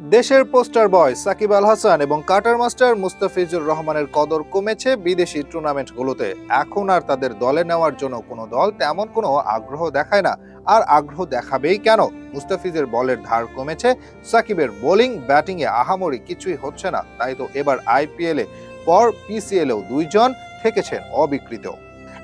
দেশের poster boy Shakib Al Hasan এবং cutter master Mustafizur রহমানের কদর কমেছে বিদেশি টুর্নামেন্টগুলোতে। এখন আর তাদের দলে নেওয়ার জন্য কোনো দল তেমন কোনো আগ্রহ দেখায় না। আর আগ্রহ দেখাবেই কেন? মুস্তাফিজের বলের ধার কমেছে, সাকিবের বোলিং, ব্যাটিংয়ে আহামরি কিছুই হচ্ছে না। তাই তো এবার আইপিএলে, পর পিসিএলেও দুইজন থেকেছেন অবিকৃত।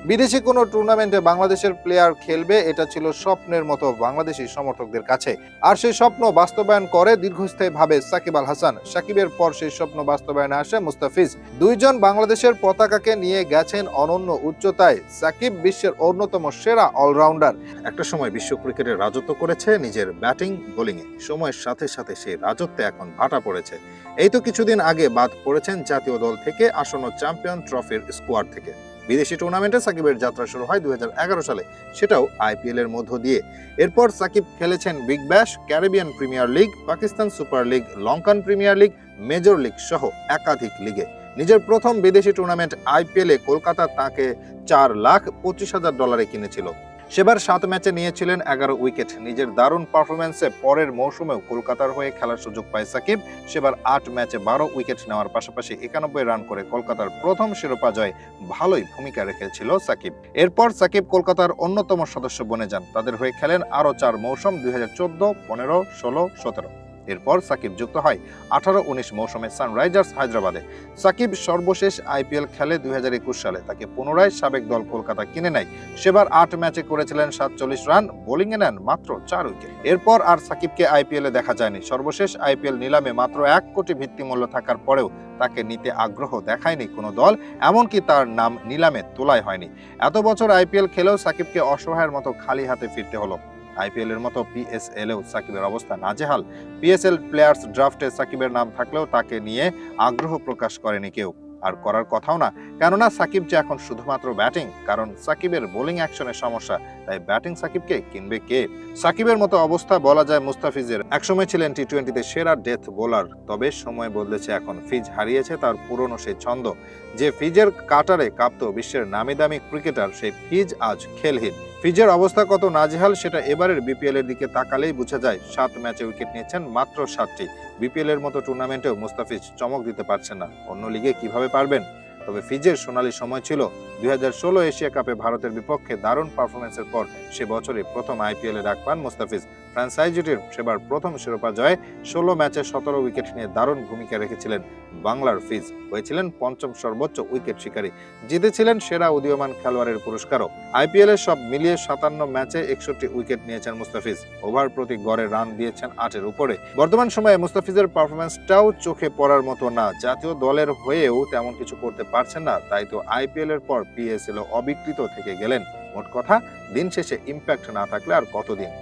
বিদেশি কোনো টুর্নামেন্টে বাংলাদেশের প্লেয়ার খেলবে, এটা ছিল স্বপ্নের মতো বাংলাদেশি সমর্থকদের কাছে। আর সেই স্বপ্ন বাস্তবায়ন করে দীর্ঘস্থায়ীভাবে সাকিব আল হাসান। সাকিবের পর সেই স্বপ্ন বাস্তবায়নে আসে মুস্তাফিজ। দুইজন বাংলাদেশের পতাকাকে নিয়ে গেছেন অনন্য উচ্চতায়। সাকিব বিশ্বের অন্যতম সেরা অলরাউন্ডার একটা সময় বিশ্ব ক্রিকেটে রাজত্ব করেছে নিজের ব্যাটিং, বোলিংয়ে। সময়ের সাথে সাথে সেই রাজত্বে এখন ভাটা পড়েছে। এই তো কিছুদিন আগে বাদ পড়েছেন জাতীয় দল থেকে আসন্ন চ্যাম্পিয়ন ট্রফির স্কোয়াড থেকে। বিদেশি টুর্নামেন্টে সাকিবের যাত্রা শুরু হয় দু হাজার এগারো সালে। সেটাও আইপিএল এর মধ্য দিয়ে। এরপর সাকিব খেলেছেন Big Bash, Caribbean Premier League, Pakistan Super League, Lankan Premier League, Major League সহ একাধিক লিগে। নিজের প্রথম বিদেশি টুর্নামেন্ট আইপিএলে কলকাতা তাকে চার লাখ পঁচিশ হাজার ডলারে কিনেছিল। সেবার সাত ম্যাচে নিয়েছিলেন এগারো উইকেট। নিজের দারুণ পারফরমেন্সে পরের মৌসুমেও কলকাতার হয়ে খেলার সুযোগ পায় সাকিব। সেবার আট ম্যাচে বারো উইকেট নেওয়ার পাশাপাশি একানব্বই রান করে কলকাতার প্রথম শিরোপা জয় ভালোই ভূমিকা রেখেছিল সাকিব। এরপর সাকিব কলকাতার অন্যতম সদস্য বনে যান। তাদের হয়ে খেলেন আরও চার মৌসুম দুই হাজার চোদ্দ, পনেরো, ষোলো, সতেরো। এরপর সাকিব যুক্ত হয় আঠারো উনিশ মৌসুমে সানরাইজার্স হায়দ্রাবাদে। সাকিব সর্বশেষ আইপিএল খেলে দুই হাজার একুশ সালে তাকে পুনরায় সাবেক দল কলকাতা কিনে নেয়। সেবার আট ম্যাচে করেছিলেন সাতচল্লিশ রান, বোলিংয়ে নেন মাত্র চার উইকেট। এরপর আর সাকিবকে আইপিএলে দেখা যায়নি। সর্বশেষ আইপিএল নিলামে মাত্র এক কোটি ভিত্তিমূল্য থাকার পরেও তাকে নিতে আগ্রহ দেখায়নি কোনো দল, এমনকি তার নাম নিলামে তোলাই হয়নি। এত বছর আইপিএল খেলেও সাকিবকে অসহায়ের মতো খালি হাতে ফিরতে হলো। আইপিএল এর মতো পিএসএলেও সাকিবের অবস্থা নাজেহাল। পিএসএল প্লেয়ার্স ড্রাফটে সাকিবের নাম থাকলেও তাকে নিয়ে আগ্রহ প্রকাশ করেনি কেউ। আর করার কথাও না, কেননা সাকিব যে এখন শুধুমাত্র ব্যাটিং, কারণ সাকিবের বোলিং অ্যাকশনের সমস্যা, তাই ব্যাটিং সাকিবকে কিনবে কে? সাকিবের মতো অবস্থা বলা যায় মুস্তাফিজের। একসময় ছিলেন টি টোয়েন্টিতে সেরা ডেথ বোলার, তবে সময় বদলেছে এখন। ফিজ হারিয়েছে তার পুরনো সেই ছন্দ। যে ফিজের কাটারে কাঁপত বিশ্বের নামি দামি ক্রিকেটার সেই ফিজ আজ খেলহীন। ফিজের অবস্থা কত নাজেহাল সেটা এবারের বিপিএল এর দিকে তাকালেই বোঝা যায়। সাত ম্যাচে উইকেট নিয়েছেন মাত্র সাতটি। বিপিএল এর মতো টুর্নামেন্টেও মুস্তাফিজ চমক দিতে পারছেন না। অন্য লিগে কীভাবে পারবেন? তবে ফিজের সোনালী সময় ছিল দুই হাজার ষোলো এশিয়া কাপে ভারতের বিপক্ষে দারুণ পারফরমেন্সের পর সে বছরে প্রথম আইপিএল ডাক পান মুস্তাফিজ। ফ্র্যাঞ্চাইজিটির সেবার প্রথম শিরোপা জয়ে ষোলো ম্যাচে সতেরো উইকেট নিয়ে দারুণ ভূমিকা রেখেছিলেন বাংলার ফিজ। হয়েছিলেন পঞ্চম সর্বোচ্চ উইকেট শিকারী। জিতেছিলেন সেরা উদীয়মান খেলোয়াড়ের পুরস্কারও। আইপিএল এর সব মিলিয়ে সাতান্ন ম্যাচে একষট্টি উইকেট নিয়েছেন মুস্তাফিজ। ওভার প্রতি গড়ে রান দিয়েছেন আটের উপরে। বর্তমান সময়ে মুস্তাফিজের পারফরমেন্সটাও চোখে পড়ার মতো না। জাতীয় দলের হয়েও তেমন কিছু করতে পারছেন না, তাই তো আইপিএল এর পর পিএসএল অবিকৃত থেকে গেলেন। মোট কথা দিন শেষে ইম্প্যাক্ট না থাকলে আর কতদিন?